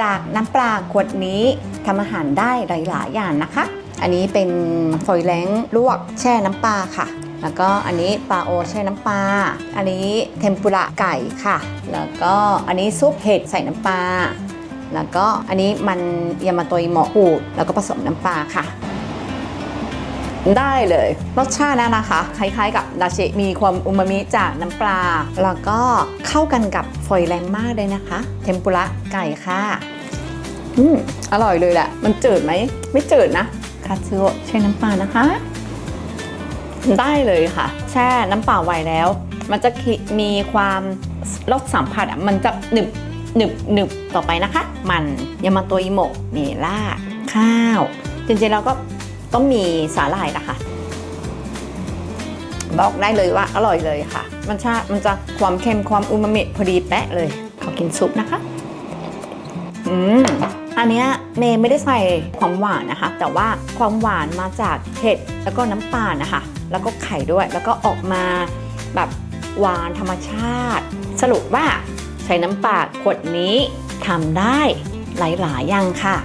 จากน้ำปลาขวดนี้ทำอาหารได้หลาย ๆ อย่างนะคะ อันนี้เป็นฝอยแล้งลวกแช่น้ำปลาค่ะ แล้วก็อันนี้ปลาโอแช่น้ำปลา อันนี้เทมปุระไก่ค่ะ แล้วก็อันนี้ซุปเห็ดใส่น้ำปลา แล้วก็อันนี้มันยามาโตยหมอขูดแล้วก็ผสมน้ำปลาค่ะ ได้เลย รสชาตินะนะคะ คล้ายๆกับดาชิมีความอูมามิจากน้ำปลา แล้วก็เข้ากันกับฝอยแรงมากเลยนะคะ เทมปุระไก่ค่ะ อืมอร่อยเลยแหละ มันจืดไหม ไม่จืดนะคาซึโอะใช้น้ำปลานะคะ ได้เลยค่ะ แช่น้ำเปล่าไว้แล้ว มันจะคิมีความรสสัมผัสอะมันจะหนึบหนึบหนึบต่อไปนะคะ มันยามาโตอิโมะเมล่าดข้าว จริงๆเราก็ ต้องมีสาหร่ายนะคะ บอกได้เลยว่าอร่อยเลยค่ะ มันชามันจะความเค็มความอูมามิพอดีแปะเลย ขอกินซุปนะคะ อืมอันเนี้ยเมย์ไม่ได้ใส่ความหวานนะคะ แต่ว่าความหวานมาจากเห็ดแล้วก็น้ำตาลนะคะ แล้วก็ไข่ด้วย แล้วก็ออกมาแบบหวานธรรมชาติ สรุปว่าใช้น้ำปลาขวดนี้ทำได้หลายๆอย่างค่ะ